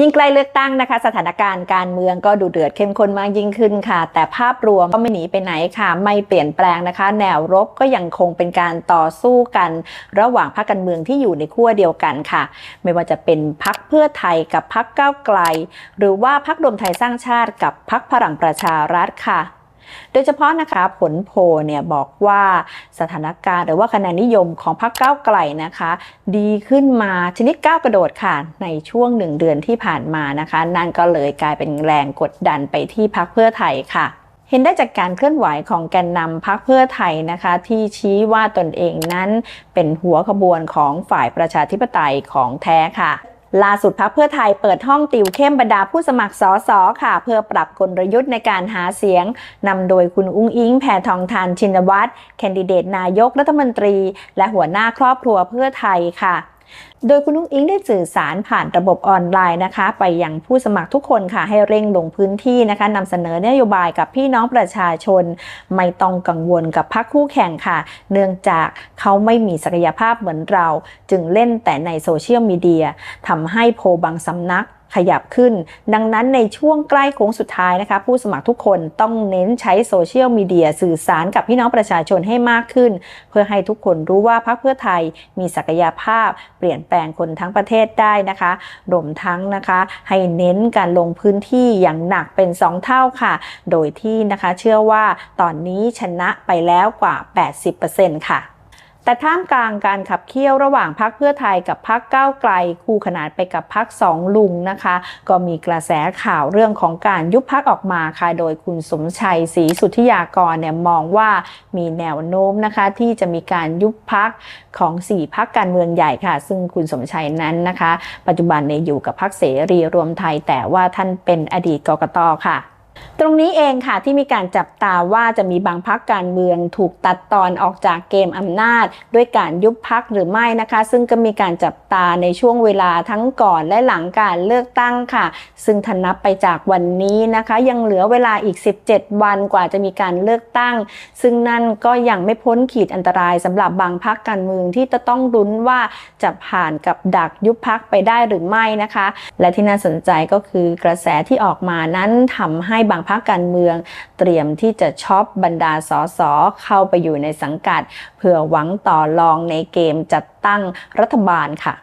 ยิ่งใกล้เลือกตั้งนะคะ สถานการณ์การเมืองก็ดูเดือดเข้มข้นมากยิ่งขึ้นค่ะ แต่ภาพรวมก็ไม่หนีไปไหนค่ะ ไม่เปลี่ยนแปลงนะคะ แนวรบก็ยังคงเป็นการต่อสู้กัน ระหว่างพรรคการเมืองที่อยู่ในขั้วเดียวกันค่ะ ไม่ว่าจะเป็นพรรคเพื่อไทยกับพรรคก้าวไกล หรือว่าพรรครวมไทยสร้างชาติกับพรรคพลังประชารัฐค่ะ โดยเฉพาะนะคะผลโพลเนี่ยบอกว่าสถานการณ์หรือว่าคะแนนนิยมของพรรคก้าวไกลนะคะ ดีขึ้นมาชนิดก้าวกระโดดค่ะในช่วงหนึ่งเดือนที่ผ่านมานะคะ นั่นก็เลยกลายเป็นแรงกดดันไปที่พรรคเพื่อไทยค่ะเห็นได้จากการเคลื่อนไหวของแกนนำพรรคเพื่อไทยนะคะ ที่ชี้ว่าตนเองนั้นเป็นหัวขบวนของฝ่ายประชาธิปไตยของแท้ค่ะ ล่าสุดพักเพื่อไทยเปิดห้องติวเข้มบรรดาผู้สมัครสอสอค่ะ เพื่อปรับกลยุทธ์ในการหาเสียงนำโดยคุณอุ้งอิงแพทองทานชินวัตรแคนดิเดตนายกรัฐมนตรี และหัวหน้าครอบครัวเพื่อไทยค่ะ โดยคุณนุ้งอิงได้สื่อสารผ่านระบบออนไลน์นะคะ ไปยังผู้สมัครทุกคนค่ะ ให้เร่งลงพื้นที่นะคะนำเสนอนโยบายกับพี่น้องประชาชน ไม่ต้องกังวลกับพรรคคู่แข่งค่ะ เนื่องจากเขาไม่มีศักยภาพเหมือนเรา จึงเล่นแต่ในโซเชียลมีเดียทำให้โพบางสำนัก ขยับขึ้น ดังนั้นในช่วงใกล้โค้งสุดท้ายนะคะผู้สมัครทุกคนต้องเน้นใช้โซเชียลมีเดียสื่อสารกับพี่น้องประชาชนให้มากขึ้น เพื่อให้ทุกคนรู้ว่าพรรคเพื่อไทยมีศักยภาพ เปลี่ยนแปลงคนทั้งประเทศได้นะคะรวมทั้งนะคะ ให้เน้นการลงพื้นที่อย่างหนักเป็น 2 เท่าค่ะ โดยที่นะคะเชื่อว่าตอนนี้ชนะไปแล้วกว่า 80%ค่ะ แต่ท่ามกลางการขับเคี่ยวระหว่างพักเพื่อไทยกับพักก้าวไกล คู่ขนานไปกับพักสองลุงนะคะ ก็มีกระแสข่าวเรื่องของการยุบพักออกมาค่ะโดยคุณสมชัยศรีสุทธิยากรเนี่ยมองว่ามีแนวโน้มนะคะที่จะมีการยุบพักของ 4พักการเมืองใหญ่ค่ะ ซึ่งคุณสมชัยนั้นนะคะ ปัจจุบันเนี่ยอยู่กับพักเสรีรวมไทยแต่ว่าท่านเป็นอดีตกกตค่ะ ตรงนี้เองค่ะที่มีการจับตาว่าจะมีบางพักการเมืองถูกตัดตอนออกจากเกมอำนาจ ด้วยการยุบพักหรือไม่นะคะ ซึ่งก็มีการจับตาในช่วงเวลาทั้งก่อนและหลังการเลือกตั้งค่ะ ซึ่งทันนับไปจากวันนี้นะคะ ยังเหลือเวลาอีก 17 วันกว่าจะมีการเลือกตั้ง ซึ่งนั่นก็ยังไม่พ้นขีดอันตรายสำหรับบางพักการเมืองที่จะต้องลุ้นว่าจะผ่านกับดักยุบพักไปได้หรือไม่นะคะ และที่น่าสนใจก็คือกระแสที่ออกมานั้นทำให้บางพรรคการเมือง เตรียมที่จะช็อปบรรดาสสเข้าไปอยู่ในสังกัด เพื่อหวังต่อรองในเกมจัดตั้งรัฐบาลค่ะ